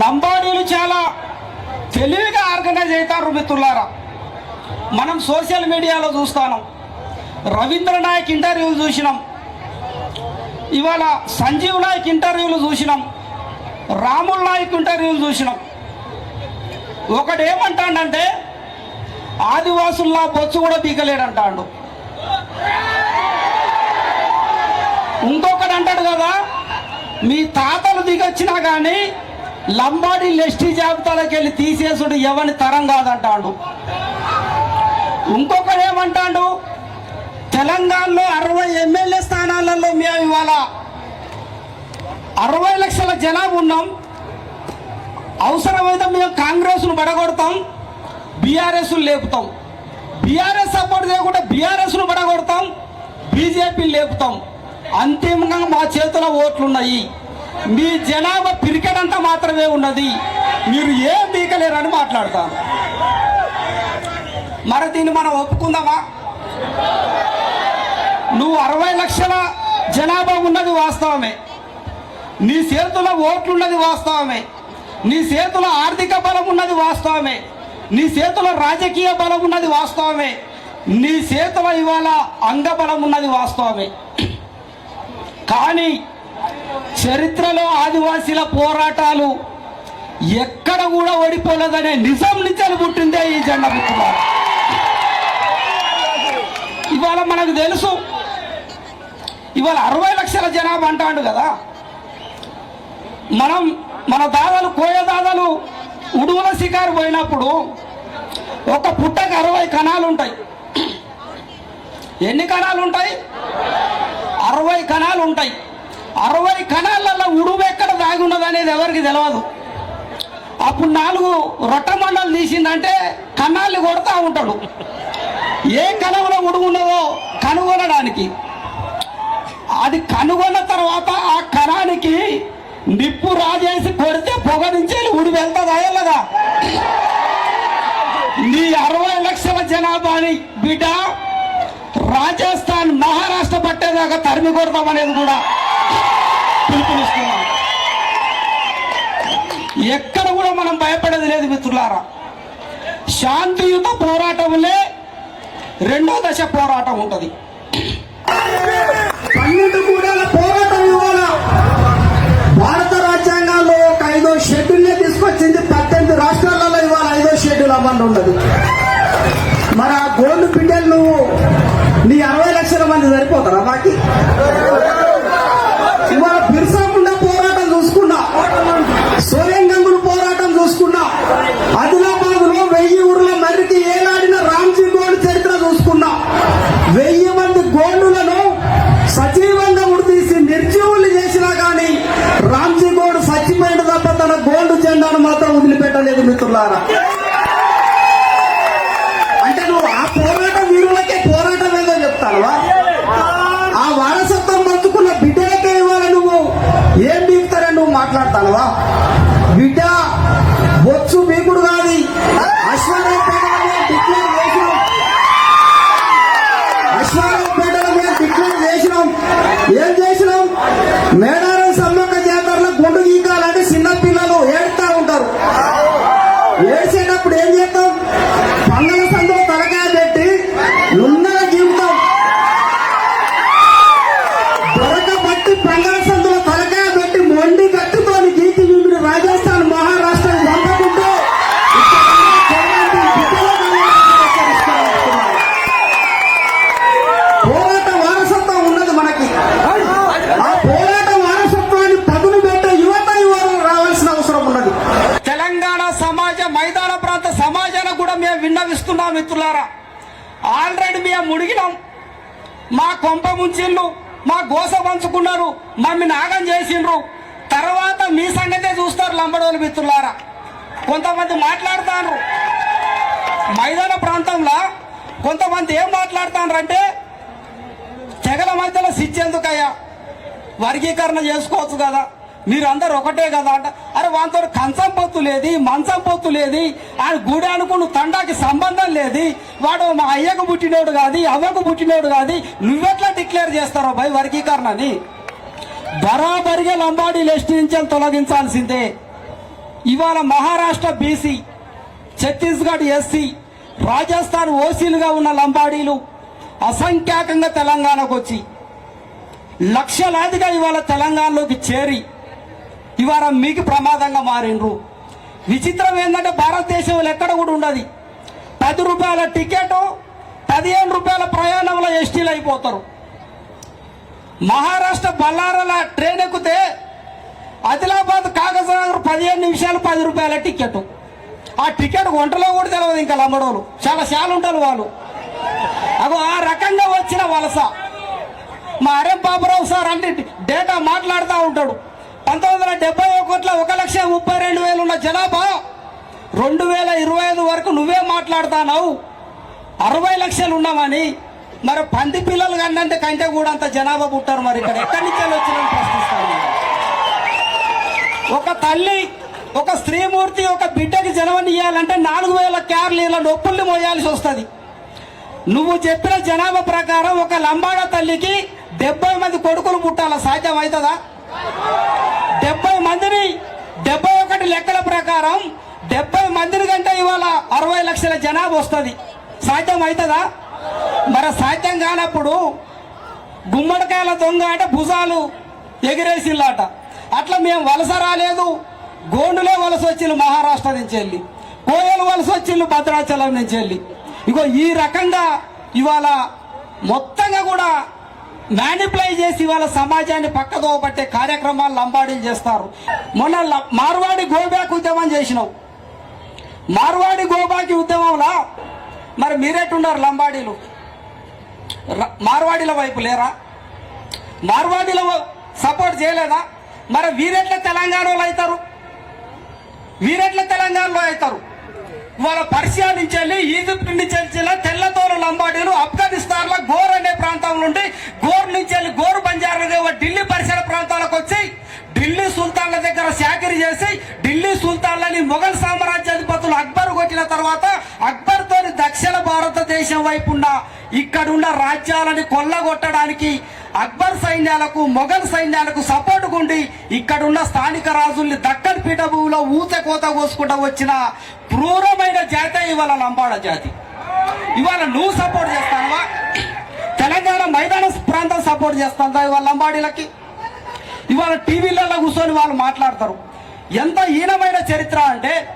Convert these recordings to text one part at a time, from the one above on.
లంబాడీలు చాలా తెలివిగా ఆర్గనైజ్ అవుతారు మిత్రులారా. మనం సోషల్ మీడియాలో చూస్తాను. రవీంద్ర నాయక్ ఇంటర్వ్యూలు చూసినాం. ఇవాళ సంజీవ్ నాయక్ ఇంటర్వ్యూలు చూసినాం. రాముల్ నాయక్ ఇంటర్వ్యూలు చూసినాం. ఒకడేమంటాడంటే ఆదివాసుల్లా బొచ్చు కూడా బీకలేడంటాడు ఇంకొకడు అంటాడు కదా మీ తాతలు దిగొచ్చినా కానీ లంబాడి లెస్టి జాబితాలోకి వెళ్ళి తీసేసుడు ఎవని తరం కాదంటాడు. ఇంకొకరు ఏమంటాడు? తెలంగాణలో అరవై ఎమ్మెల్యే స్థానాలలో మేము ఇవాళ అరవై లక్షల జనాభా ఉన్నాం. అవసరమైతే మేము కాంగ్రెస్ను పడగొడతాం బీఆర్ఎస్ లేపుతాం. బీఆర్ఎస్ సపోర్ట్ చేయకుండా బీఆర్ఎస్ను పడగొడతాం బీజేపీ లేపుతాం. అంతిమంగా మా చేతిలో ఓట్లున్నాయి. మీ జనాభా పిరికెడంతా మాత్రమే ఉన్నది. మీరు ఏం బీకలేరని మాట్లాడతాను మరి దీన్ని మనం ఒప్పుకుందామా? నువ్వు అరవై లక్షల జనాభా ఉన్నది వాస్తవమే. నీ చేతుల ఓట్లున్నది వాస్తవమే. నీ చేతుల ఆర్థిక బలం ఉన్నది వాస్తవమే. నీ చేతుల రాజకీయ బలం ఉన్నది వాస్తవమే. నీ చేతుల ఇవాళ అంగబలం ఉన్నది వాస్తవమే. కానీ చరిత్రలో ఆదివాసీల పోరాటాలు ఎక్కడ కూడా ఓడిపోలేదనే నిజం నిజాలు పుట్టిందే ఈ జెండా మిత్రులారా ఇవాళ మనకు తెలుసు ఇవాళ అరవై లక్షల జనాభా అంటాడు కదా. మనం మన దాదాలు కోయ దాదాలు ఉడువుల శికారు పోయినప్పుడు ఒక పుట్టకు అరవై కణాలు ఉంటాయి ఎన్ని కణాలు ఉంటాయి అరవై కణాలు ఉంటాయి అరవై కణాలలో ఉడుపు ఎక్కడ దాగి ఉన్నది అనేది ఎవరికి తెలియదు అప్పుడు నాలుగు రొట్ట మండలు తీసిందంటే కణాలు కొడతా ఉంటాడు. ఏ కణంలో ఉడుగు ఉన్నదో కనుగొనడానికి. అది కనుగొన్న తర్వాత ఆ కణానికి నిప్పు రాజేసి కొడితే పొగ నుంచి ఉడి వెళ్తుందా వెళ్ళదా నీ అరవై లక్షల జనాభాని బిడ్డ రాజస్థాన్ మహారాష్ట్ర పట్టేదాకా తరిమి కొడతామనేది కూడా. పిలుపునిస్తున్నాం ఎక్కడ కూడా మనం భయపడేది లేదు మిత్రులారా. శాంతియుత పోరాటములే రెండో దశ పోరాటం ఉంటుంది. పన్నెండు కూడా పోరాటం Amen. మేము ముడిగినాం. మా కొంప ముంచిళ్ళు మా గోస పంచుకున్నారు మమ్మల్ని నాగం చేసిండ్రు. తర్వాత మీ సంగతే చూస్తారు లంబడోలు మిత్రులారా. కొంతమంది మాట్లాడుతారు మైదాన ప్రాంతంలో కొంతమంది ఏం మాట్లాడుతారంటే తెగల మధ్యలో సిచ్చేందుకయ్యా. వర్గీకరణ చేసుకోవచ్చు కదా. మీరందరూ ఒకటే కదా అంట. అరే వాంతో కంచం పొత్తు లేది మంచం పొత్తు లేది ఆయన గుడి అనుకున్న తండాకి సంబంధం లేదు వాడు మా అయ్యకు పుట్టినోడు కాదు అవ్వకు పుట్టినోడు కాదు నువ్వెట్లా డిక్లేర్ చేస్తారో భయ్ వర్గీకరణని? బరాబరిగా లంబాడీ లిస్ట్ నుంచి తొలగించాల్సిందే. ఇవాళ మహారాష్ట్ర బీసీ ఛత్తీస్గఢ్ ఎస్సీ రాజస్థాన్ ఓసీలుగా ఉన్న లంబాడీలు అసంఖ్యాకంగా తెలంగాణకు వచ్చి లక్షలాదిగా ఇవాళ తెలంగాణలోకి చేరి ఇవాళ మీకు ప్రమాదంగా మారిండ్రు. విచిత్రం ఏంటంటే భారతదేశంలో ఎక్కడ కూడా ఉండదు. పది రూపాయల టికెట్ పదిహేను రూపాయల ప్రయాణంలో ఎస్టీలు అయిపోతారు. మహారాష్ట్ర బల్లారల ట్రైన్ ఎక్కితే ఆదిలాబాద్ కాగజనగర్ పదిహేను నిమిషాలు పది రూపాయల టికెట్. ఆ టికెట్ ఒంటలో కూడా తెలియదు ఇంకా లంబడోలు చాలా చాలా ఉంటారు వాళ్ళు. అగో ఆ రకంగా వచ్చిన వలస. మా అరేం బాబురావు సార్ అంటే డేటా మాట్లాడుతూ ఉంటాడు. పంతొమ్మిది వందల డెబ్బై ఒకటిలో ఒక లక్ష ముప్పై రెండు వేలు ఉన్న జనాభా రెండు వేల ఇరవై ఐదు వరకు నువ్వే మాట్లాడుతున్నావు. అరవై లక్షలు ఉన్నామని మరి పంది పిల్లలు కన్నంత కంటే కూడా అంత జనాభా పుట్టారు మరి ఇక్కడ. ఎక్కడి నుంచి వచ్చిన ప్రశ్నిస్తాను ఒక తల్లి ఒక స్త్రీమూర్తి ఒక బిడ్డకి జన్మనియ్యాలంటే నాలుగు వేల క్యార్లీల నొప్పుల్ని మోయాల్సి వస్తుంది. నువ్వు చెప్పిన జనాభా ప్రకారం ఒక లంబాడ తల్లికి డెబ్బై మంది కొడుకులు పుట్టాల? సాధ్యం అవుతుందా డెబ్బై మందిని డెబ్బై ఒకటి లెక్కల ప్రకారం డెబ్బై మందిని కంటే ఇవాళ అరవై లక్షల జనాభా వస్తుంది. సాధ్యం అవుతుందా? మరి సాధ్యం కానప్పుడు గుమ్మడికాయల దొంగ అంటే భుజాలు ఎగిరేసిల్లాట. అట్లా మేము వలస రాలేదు. గోండులే వలస వచ్చిండు మహారాష్ట్ర నుంచి వెళ్ళి. కోయలు వలస వచ్చిండు భద్రాచలం నుంచి వెళ్ళి. ఇగో ఈ రకంగా ఇవాళ మొత్తంగా కూడా మ్యానిప్లై చేసి వాళ్ళ సమాజాన్ని పక్కదో పట్టే కార్యక్రమాలు లంబాడీలు చేస్తారు. మొన్న ల- మార్వాడి గోబ్యాక్ ఉద్యమం చేసినాం మార్వాడి గోబాకి ఉద్యమంలో? మరి మీరెట్టున్నారు లంబాడీలు? మార్వాడీల వైపు లేరా? మార్వాడీల సపోర్ట్ చేయలేదా? మరి వీరెట్ల తెలంగాణలో అవుతారు? వీరెట్ల తెలంగాణలో అవుతారు? వాళ్ళ పర్షియా నుంచి వెళ్ళి ఈజిప్ట్ నుంచి వెళ్ళి మొఘల్ సామ్రాజ్యాధిపతులు అక్బర్ కొట్టిన తర్వాత అక్బర్ తోని దక్షిణ భారతదేశం వైపు ఉన్న ఇక్కడున్న రాజ్యాలని కొల్లగొట్టడానికి అక్బర్ సైన్యాలకు మొఘల్ సైన్యాలకు సపోర్ట్ ఉండి ఇక్కడున్న స్థానిక రాజుల్ని దక్కన్ పీఠభూమిలో ఊత కోత కోసుకుంటూ వచ్చిన క్రూరమైన జాతి ఇవాళ లంబాడ జాతి. ఇవాళ నువ్వు సపోర్ట్ చేస్తావా? తెలంగాణ మైదాన ప్రాంతం సపోర్ట్ చేస్తుందా ఇవాళ లంబాడీలకి? ఇవాళ టీవీలలో కూర్చొని వాళ్ళు మాట్లాడతారు. ఎంత హీనమైన చరిత్ర అంటే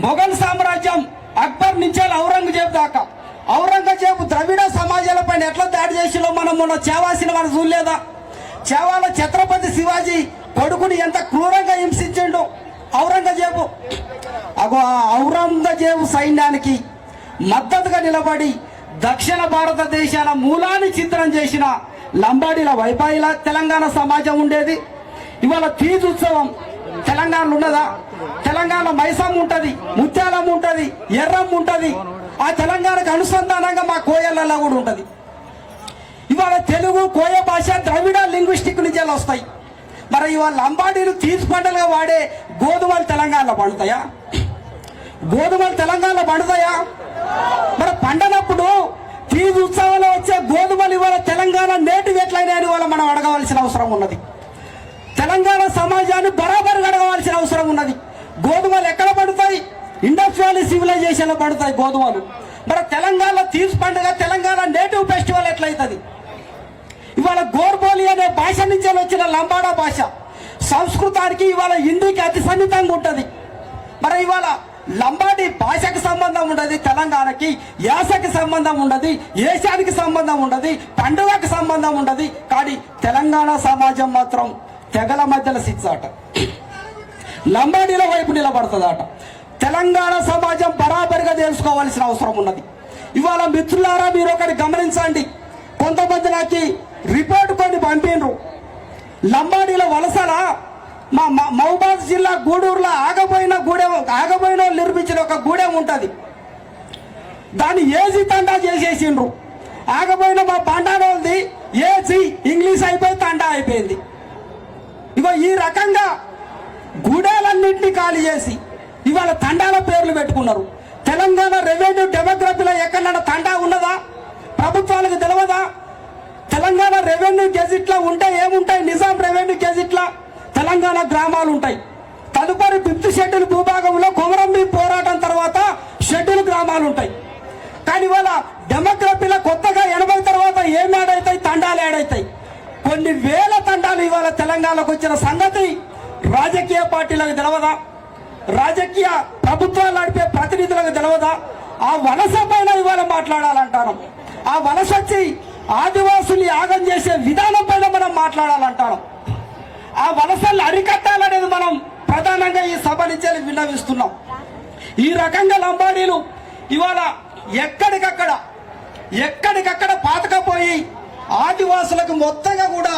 మొఘల్ సామ్రాజ్యం అక్బర్ నుంచి ఔరంగజేబు దాకా. ఔరంగజేబు ద్రవిడ సమాజాలపైన ఎట్లా దాడి చేసిలో మనం మొన్న చేవాసిన మనం చూడలేదా? చేవాల ఛత్రపతి శివాజీ కొడుకుని ఎంత క్రూరంగా హింసించిండు ఔరంగజేబు. అగో ఔరంగజేబు సైన్యానికి మద్దతుగా నిలబడి దక్షిణ భారతదేశాల మూలాన్ని చిత్రం చేసిన లంబాడీల వైపాయిల తెలంగాణ సమాజం ఉండేది. ఇవాళ తీజ్ ఉత్సవం తెలంగాణలో ఉన్నదా? తెలంగాణ మైసమ్మ ఉంటది ముత్యాలమ్మ ఉంటది ఎర్రమ్మ ఉంటది. ఆ తెలంగాణకు అనుసంధానంగా మా కోయలలో కూడా ఉంటది. ఇవాళ తెలుగు కోయ భాష ద్రవిడ లింగ్విస్టిక్ నుంచి వెళ్ళి వస్తాయి. మరి ఇవాళ లంబాడీలు తీర్చి పంటలుగా వాడే గోధుమలు తెలంగాణలో పండుతాయా? గోధుమలు తెలంగాణలో పండుతాయా? మరి పండనప్పుడు తీజ్ ఉత్సవంలో వచ్చే గోధుమలు ఇవాళ తెలంగాణ నేటివి ఎట్లయినా ఇవాళ మనం అడగవలసిన అవసరం ఉన్నది. తెలంగాణ సమాజాన్ని బరాబర్ గడగవలసిన అవసరం ఉన్నది. గోధుమలు ఎక్కడ పడతాయి? ఇండస్ట్రియల్ సివిలైజేషన్లో పడతాయి గోధుమలు. మరి తెలంగాణ తీర్చి పండుగ తెలంగాణ నేటివ్ ఫెస్టివల్ ఎట్లయితుంది? ఇవాళ గోర్బోలి అనే భాష నుంచి వచ్చిన లంబాడా భాష సంస్కృతానికి ఇవాళ హిందీకి అతి సన్నిహితంగా ఉంటుంది. మరి ఇవాళ లంబాడి భాషకు సంబంధం ఉండదు తెలంగాణకి యాసకి సంబంధం ఉండదు ఏషానికి సంబంధం ఉండదు పండుగకి సంబంధం ఉండదు. కానీ తెలంగాణ సమాజం మాత్రం తెగల మధ్యలో ఆట లంబాడీల వైపు నిలబడుతుందట. తెలంగాణ సమాజం బరాబరిగా తెలుసుకోవాల్సిన అవసరం ఉన్నది. ఇవాళ మిత్రులారా మీరు ఒకటి గమనించండి. కొంతమంది నాకు రిపోర్ట్ కొన్ని పంపిండ్రు లంబాడీల వలసల మా మహబాద్ జిల్లా గూడూరులో ఆగపోయిన గూడెం ఆగపోయిన నిర్మించిన ఒక గూడెం ఉంటుంది. దాన్ని ఏజీ తండా చేసేసిండ్రు. ఆగపోయిన మా బండారోల్ది ఏజీ ఇంగ్లీష్ అయిపోయి తండా అయిపోయింది. ఇగో ఈ రకంగా గూడాలన్నింటినీ ఖాళీ చేసి ఇవాళ తండాల పేర్లు పెట్టుకున్నారు. తెలంగాణ రెవెన్యూ డెమోగ్రఫీలో ఎక్కడన్నా తండా ఉన్నదా? ప్రభుత్వాలకు తెలియదా తెలంగాణ రెవెన్యూ గెజిట్లో ఉంటే ఏముంటాయి? నిజాం రెవెన్యూ గెజిట్లో? తెలంగాణ గ్రామాలు ఉంటాయి. తదుపరి ఫిఫ్త్ షెడ్యూల్ భూభాగంలో కొమరంబి పోరాటం తర్వాత షెడ్యూల్ గ్రామాలు ఉంటాయి. కానీ ఇవాళ డెమోగ్రఫీలో కొత్తగా ఎనభై తర్వాత ఏం ఏడైతాయి తండాలు ఏడైతాయి కొన్ని వేల తండాలు ఇవాళ తెలంగాణకు వచ్చిన సంగతి రాజకీయ పార్టీలకు తెలవదా? రాజకీయ ప్రభుత్వాలు నడిపే ప్రతినిధులకు తెలవదా? ఆ వలస పైన ఇవాళ మాట్లాడాలంటాను ఆ వలస వచ్చి ఆదివాసుల్ని యాగం చేసే విధానం పైన మనం మాట్లాడాలంటాను ఆ వలసలు అరికట్టాలనేది మనం ప్రధానంగా ఈ సభ నుంచి విన్నవిస్తున్నాం. ఈ రకంగా లంబాడీలు ఇవాళ ఎక్కడికక్కడ ఎక్కడికక్కడ పాతకపోయి ఆదివాసులకు మొత్తంగా కూడా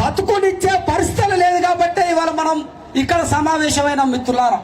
బతుకునిచ్చే పరిస్థితులు లేదు కాబట్టి ఇవాళ మనం ఇక్కడ సమావేశమైన మిత్రులారా.